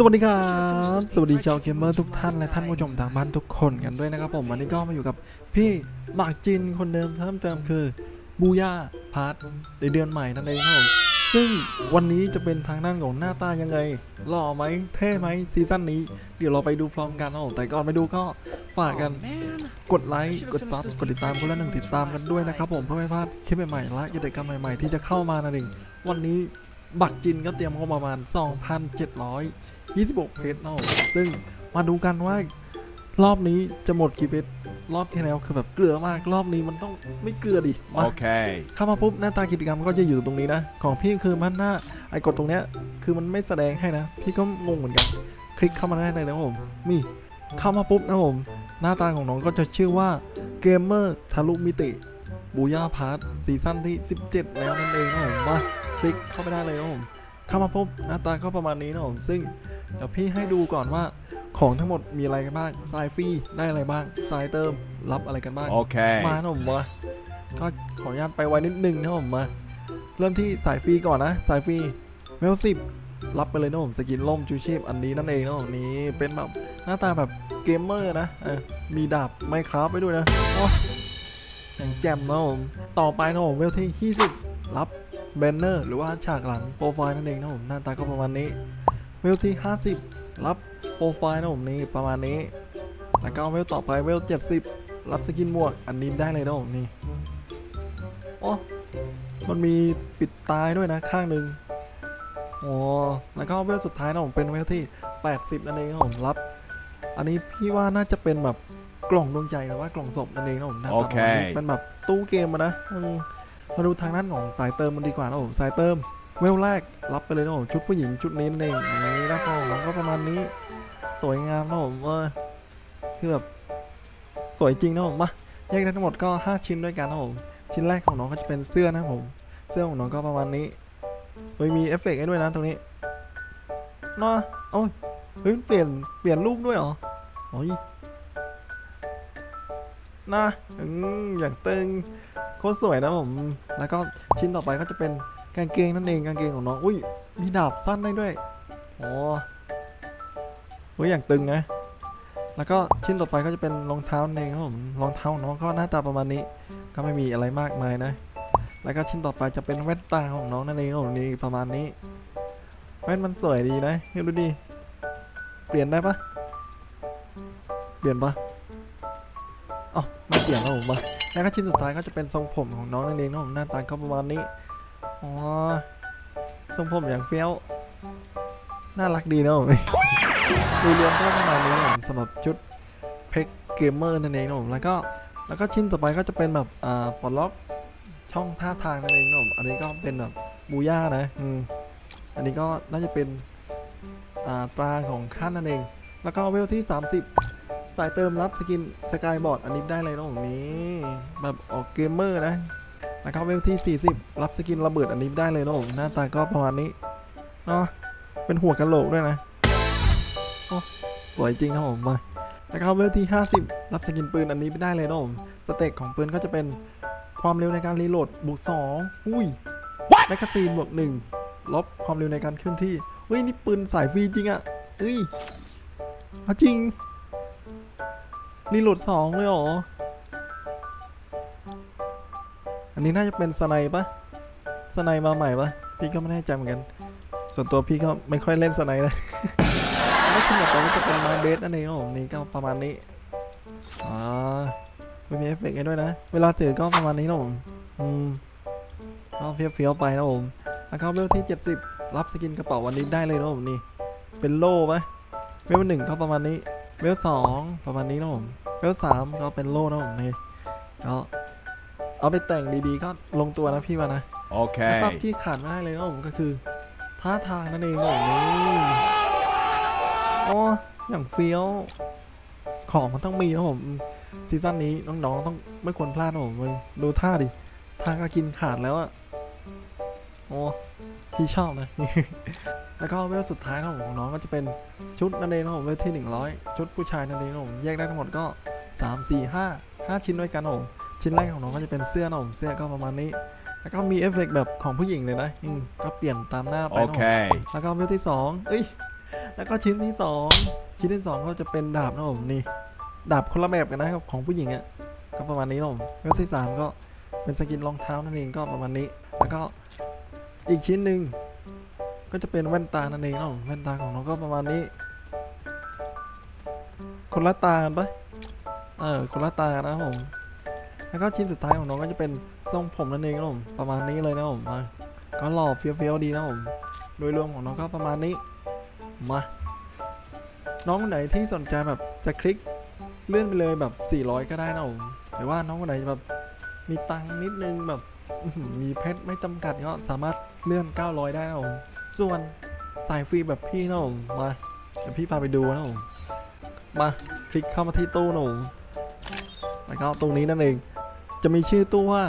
สวัสดีครับ สวัสดีชาวเกมเมอร์ทุกท่านและท่านผู้ชมทางบ้านทุกคนกันด้วยนะครับผมวันนี้ก็มาอยู่กับพี่หมากจินคนเดิมเพิ่มเติมคือบูย่าพาร์ทในเดือนใหม่นั่นเองครับผมซึ่งวันนี้จะเป็นทางด้านของหน้าตายังไงหล่อไหมเท่ไหมซีซั่นนี้เดี๋ยวเราไปดูพร้อมกันครับผมแต่ก่อนไปดูก็ฝากกันกดไลค์กดซับกดติดตามคนละหนึ่งติดตามกันด้วยนะครับผมเพื่อไม่พลาดคลิปใหม่ๆและกิจกรรมใหม่ๆที่จะเข้ามานั่นเองวันนี้ บัตรจินก็เตรียมเข้ามาประมาณ 2,700 26 เพชรเนาะซึ่งมาดูกันว่ารอบนี้จะหมดกี่เพชรรอบที่แล้วคือแบบเกลือมากรอบนี้มันต้องไม่เกลือดิมา Okay. เข้ามาปุ๊บหน้าตากิจกรรมก็จะอยู่ตรงนี้นะ ของพี่คือมันหน้าไอ้กดตรงเนี้ยคือมันไม่แสดงให้นะ พี่ก็งงเหมือนกัน คลิกเข้ามาได้เลยนะครับผมมีเข้ามาปุ๊บนะผมหน้าตาของน้องก็จะชื่อว่าเกมเมอร์ทะลุมิติบูย่าพาร์ทซีซั่นที่ 17 แล้วนั่นเองนะผมมา คลิกเข้าไปได้เลยนะผมเข้ามาปุ๊บหน้าตาก็ประมาณนี้นะผมซึ่งเดี๋ยวพี่ให้ดูก่อนว่าของทั้งหมดมีอะไรกันบ้างสายฟรีได้อะไรบ้างสายเติมรับอะไรกันบ้าง Okay. มานะผมมาก็ขออนุญาตไปไว้นิดนึงนะผมมา เริ่มที่สายฟรีก่อนนะ สายฟรีเวลสิบรับไปเลยนะผมสกินล่มจูชีพอันนี้นั่นเองนะผมนี้เป็นแบบหน้าตาแบบเกมเมอร์นะเออมีดาบไมคราฟไปด้วยนะโอ้อย่างแจ่มนะผมต่อไปนะผมเวลที่20รับ แบนเนอร์หรือว่าฉากหลังโปรไฟล์นั่นเองนะผมหน้าตาก็ประมาณนี้เวลที่ 50 รับโปรไฟล์นะผมนี่ประมาณนี้ แล้วก็เวลต่อไปเวล 70 รับสกินหมวกอันนี้ได้เลยนะผมนี่โอ้มันมีปิดตายด้วยนะข้างหนึ่งโอ้แล้วก็เวลสุดท้ายนะผมเป็นเวลที่ 80 นั่นเองนะผมรับ อันนี้พี่ว่าน่าจะเป็นแบบกล่องดวงใจหรือว่ากล่องศพนั่นเองนะผมหน้าตาประมาณนี้โอเคเป็นแบบตู้เกมอะนะอื มาดูทางด้านของสายเติมมันดีกว่านะผมสายเติม เวลแรกรับไปเลยนะผมชุดผู้หญิงชุดนี้นั่นเองนี่น้าตาของน้องก็ประมาณนี้สวยงามนะผมว่าคือแบบสวยจริงนะผมมาแยกได้ทั้งหมดก็ 5 ชิ้นด้วยกันนะผมชิ้นแรกของน้องก็จะเป็นเสื้อนะผม เสื้อของน้องก็ประมาณนี้เฮ้ยมีเอฟเฟกต์ให้ด้วยนะตรงนี้เนาะโอ้ยเฮ้ยเปลี่ยนเปลี่ยนรูปด้วยเหรอโอ้ยน่าอืมอย่างตึง โคตรสวยนะผม แล้วก็ชิ้นต่อไปก็จะเป็นกางเกงนั่นเองกางเกงของน้อง อุ้ย มีดาบสั้นได้ด้วยโอ้โอ้ยอย่างตึงนะ แล้วก็ชิ้นต่อไปก็จะเป็นรองเท้านั่นเองครับผม รองเท้าของน้องก็หน้าตาประมาณนี้ ก็ไม่มีอะไรมากมายนะ แล้วก็ชิ้นต่อไปจะเป็นแว่นตาของน้องนั่นเองครับผมนี่ประมาณนี้ แว่นมันสวยดีนะเฮ้ยดูดิ เปลี่ยนได้ปะเปลี่ยนปะอ๋อไม่เปลี่ยนแล้วผมมา แล้วก็ชิ้นสุดท้ายก็จะเป็นทรงผมของน้องนั่นเองครับผมหน้าตาก็ประมาณนี้อ๋อทรงผมอย่างเฟี้ยวน่ารักดีนะผมดูรวมก็ประมาณนี้นะผมสำหรับชุดเพกเกมเมอร์นั่นเองนะผมแล้วก็แล้วก็ชิ้นต่อไปก็จะเป็นแบบอ่าปลดล็อกช่องท่าทางนั่นเองนะผมอันนี้ก็เป็นแบบบูย่านะอืมอันนี้ก็น่าจะเป็นอ่าตราของขั้นนั่นเอง แล้วก็เวลที่ 30 สายเติมรับสกินสกายบอร์ดอันนี้ได้เลยนะผมนี้ แบบออกเกมเมอร์นะแล้วก็เวลที่ 40 รับสกินระเบิดอันนี้ได้เลยนะผมหน้าตาก็ประมาณนี้เนาะเป็นหัวกะโหลกด้วยนะสวยจริงนะผมมาแล้วก็เวลที่ 50 รับสกินปืนอันนี้ไม่ได้เลยนะผมสเต็กของปืนก็จะเป็นความเร็วในการรีโหลดบวก2อุ้ยแมกกาซีนบวก1ลบความเร็วในการเคลื่อนที่เฮ้ยนี่ปืนสายฟรีจริงอะ่ะเฮ้ยเอาจริง รีโหลด2เลยเหรอ อันนี้น่าจะเป็นสไนปะสไนมาใหม่ปะพี่ก็ไม่แน่ใจเหมือนกัน ส่วนตัวพี่ก็ไม่ค่อยเล่นสไนนะแล้วชิ้นต่อไปก็จะเป็นม้เบสนั่นเองครับผมนี่ก็ประมาณนี้อ่าไม่มีเอฟเฟกต์ให้ด้วยนะ เวลาถือก็ประมาณนี้นะผม อืมก็เฟี้ยวๆไปนะผมแล้วก็เวลที่ 70 รับสกินกระเป๋าวันนี้ได้เลยนะผมนี่ เป็นโล่ไหมเวลหนึ่งก็ประมาณนี้ เวลสองประมาณนี้นะผม เวลสามก็เป็นโล่นะผมนี่ก็เอาไปแต่งดีๆก็ลงตัวนะพี่ว่านะแล้วก็ Okay. ที่ขาดไม่ได้เลยนะผมก็คือท่าทางนั่นเองนะผมนี่โอ้อย่างเฟี้ยว ของมันต้องมีนะผมซีซั่นนี้น้องๆต้องไม่ควรพลาดนะผมมึงดูท่าดิท่าก็กินขาดแล้วอะโอ้พี่ชอบนะ แล้วก็เวลสุดท้ายนะผมของน้องก็จะเป็นชุดนั่นเองนะผมเวลที่100 ชุดผู้ชายนั่นเองนะผมแยกได้ทั้งหมดก็ 3 4 5 5ชิ้นด้วยกันนะผมชิ้นแรกของน้องก็จะเป็นเสื้อนะผมเสื้อก็ประมาณนี้ แล้วก็มีเอฟเฟกต์แบบของผู้หญิงเลยนะอืมก็เปลี่ยนตามหน้าไปนะผม Okay. แล้วก็เวลที่สองเอ้ยแล้วก็ชิ้นที่สองชิ้นที่สองก็จะเป็นดาบนะผมนี่ดาบคนละแบบกันนะครับของผู้หญิงอะ่ะก็ประมาณนี้นะผมแล้วที่สามก็เป็นสกินรองเท้านั่นเองก็ประมาณนี้ แล้วก็อีกชิ้นหนึ่งก็จะเป็นแว่นตานั่นเองนะผมแว่นตาของน้องก็ประมาณนี้ คนละตากันปะ เออคนละตานะผม แล้วก็ชิ้นสุดท้ายของน้องก็จะเป็นทรงผมนั่นเองนะผมประมาณนี้เลยนะผมมาก็หล่อเฟี้ยวๆดีนะผม โดยรวมของน้องก็ประมาณนี้ มา น้องคนไหนที่สนใจแบบจะคลิกเลื่อนไปเลยแบบ 400 ก็ได้นะผมหรือว่าน้องคนไหนแบบมีตังค์นิดนึงแบบมีเพชรไม่จำกัดก็สามารถเลื่อน 900 ได้นะผมส่วนสายฟรีแบบพี่นะผมมาเดี๋ยวพี่พาไปดูนะผมมาคลิกเข้ามาที่ตู้นะผม แล้วก็ตรงนี้นั่นเอง จะมีชื่อตู้ว่า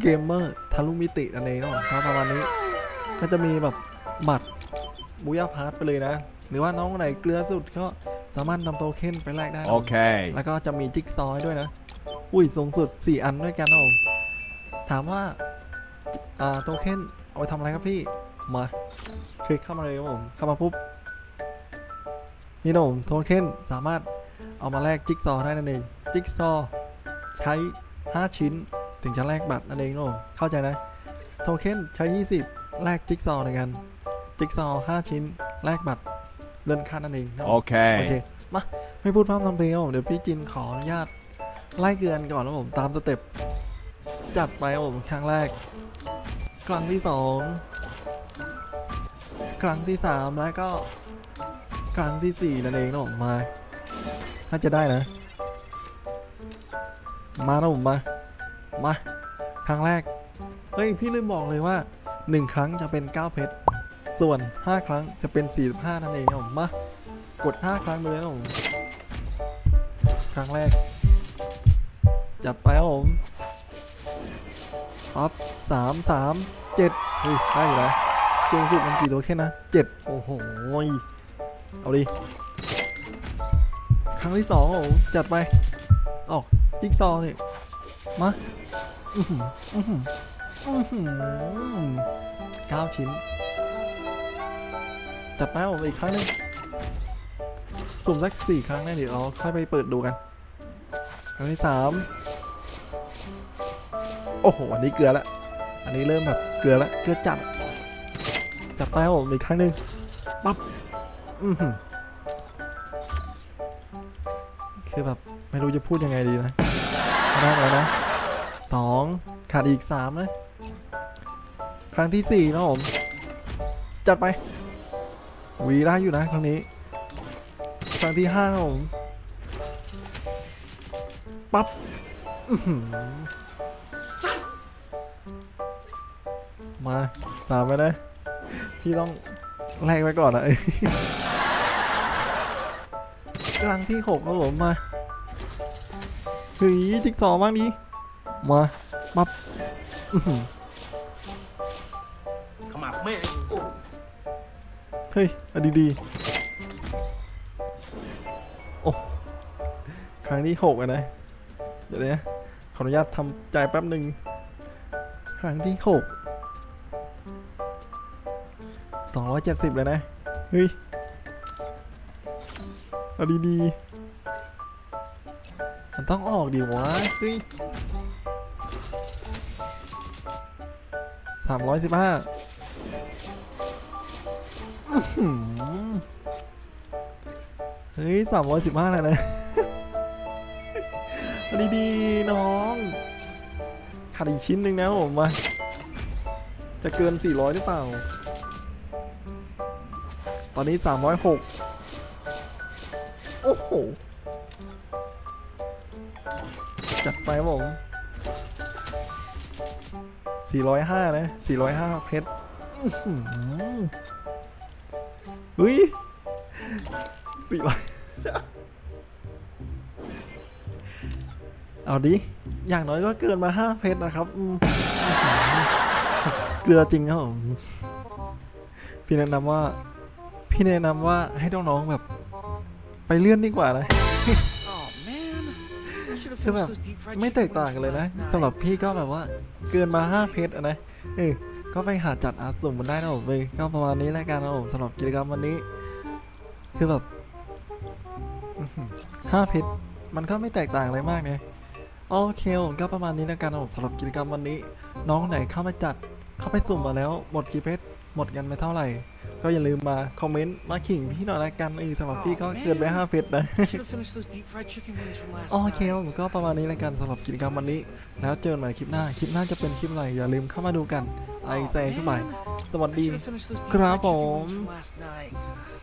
เกมเมอร์ทะลุมิตินั่นเองนะผมก็ประมาณนี้ ก็จะมีแบบบัตรบูยาพาร์ทไปเลยนะ หรือว่าน้องคนไหนเกลือสุดก็สามารถนำโทเค็นไปแลกได้นะ Okay. แล้วก็จะมีจิ๊กซอว์ให้ด้วยนะ อุ้ยสูงสุด 4 อันด้วยกันนะผมถามว่าอ่าโทเค็นเอาไปทำอะไรครับพี่ มา คลิกเข้ามาเลยครับผม เข้ามาปุ๊บ นี่นะผมโทเค็นสามารถเอามาแลกจิ๊กซอว์ได้นั่นเอง จิ๊กซอว์ ใช้ 5 ชิ้น ถึงจะแลกบัตรนั่นเองนะผมเข้าใจนะ โทเค็นใช้ 20 แลกจิ๊กซอว์ในกันจิ๊กซอว์5ชิ้น แลกบัตรเลื่อนขั้นนั่นเองนะผมโอเค Okay. มาไม่พูดพร่ำทำเพลงครับผมเดี๋ยวพี่จินขออนุญาตไล่เกลือนก่อนแล้วผมตามสเต็ปจัดไปครับผมครั้งแรก ครั้งที่สองครั้งที่สามแล้วก็ ครั้งที่สี่นั่นเองนะผมมาถ้าจะได้นะ มานะผมมา มา ครั้งแรก เฮ้ย พี่ลืมบอกเลยว่า 1 ครั้งจะเป็น 9 เพชร ส่วน 5 ครั้งจะเป็น 45 นั่นเองครับผมมา กด 5 ครั้งไปเลยนะผม ครั้งแรก จัดไปครับผมปั๊บสามสามเจ็ดเฮ้ยได้อยู่นะสูงสุดมันกี่ตัวแค่นะเจ็ดโอ้โหเอาดิ ครั้งที่สองครับผมจัดไปออก จิ๊กซอว์นี่มาอือหืออือหืออือหือเก้าชิ้น จัดไปครับผมอีกครั้งหนึงสุ่มสักสี่ครั้งนะเดี๋ยวเราค่อยไปเปิดดูกัน ครั้งที่สามโอ้โห อันนี้เกลือละ อันนี้เริ่มแบบเกลือละ เกลือจัด จัดไปครับผมอีกครั้งหนึ่งปั๊บอือหือคือแบบ ไม่รู้จะพูดยังไงดีนะ ได้แล้วนะสองขาดอีกสามนะ ครั้งที่สี่นะผม จัดไปวีได้อยู่นะครั้งนี้ ครั้งที่ห้าครับผม ปั๊บมาสามไปนะพี่ต้องแลกไว้ก่อนนะเอ้ยครั้งที่หกครับผมมา เฮ้ยจิ๊กซอว์บ้างดีมาปั๊บอื้อหือขมับแม่งเฮ้ยเอาดีๆโอ้ครั้งที่หกอะนะ เดี๋ยวนะขออนุญาตทำใจแป๊บหนึ่งครั้งที่หกสองร้อยเจ็ดสิบเลยนะ เฮ้ยเอาดีๆมัน ต้องออกดีวะเฮ้ยสามร้อยสิบห้าเฮ้ยสามร้อยสิบห้าเลยนะดีดีๆน้องขาดอีกชิ้นหนึ่งนะผมมาจะเกิน 400 หรือเปล่า ตอนนี้ 306 โอ้โห จัดไปครับผม405 นะ 405 เพชรอุ้ยสี่ร้อยเอาดิ อย่างน้อยก็เกินมาห้าเพชรนะครับ เกลือจริงครับผมพี่แนะนำว่า พี่แนะนำว่าให้น้องๆแบบ ไปเลื่อนดีกว่านะ คือแบบไม่แตกต่างกันเลยนะสำหรับพี่ก็แบบว่าเกินมา5เพชรนะเออก็ไปหาจัดอาสุ่มมันได้นะผมเลยก็ประมาณนี้แล้วกันนะผมสำหรับกิจกรรมวันนี้ คือแบบห้าเพชรมันก็ไม่แตกต่างอะไรมากเนี่ยโอเคผมก็ประมาณนี้แล้วกันนะผมสำหรับกิจกรรมวันนี้ น้องไหนเข้ามาจัด เข้าไปสุ่มมาแล้วหมดกี่เพชรหมดกันไปเท่าไหร่ ก็อย่าลืมมาคอมเมนต์มาขิงพี่หน่อยละกันเออสำหรับพี่ก็เกินไปห้าเพชรนะ I should have finished those deep fried chicken wings from last โอเค night. ผมก็ประมาณนี้แล้วกันสำหรับกิจกรรมวันนี้ แล้วเจอกันใหม่คลิปหน้า คลิปหน้าจะเป็นคลิปอะไรอย่าลืมเข้ามาดูกันไอ Oh, แซงขึ้นไป man. สวัส I ดี should have finished those deep ครับ fried chicken ผม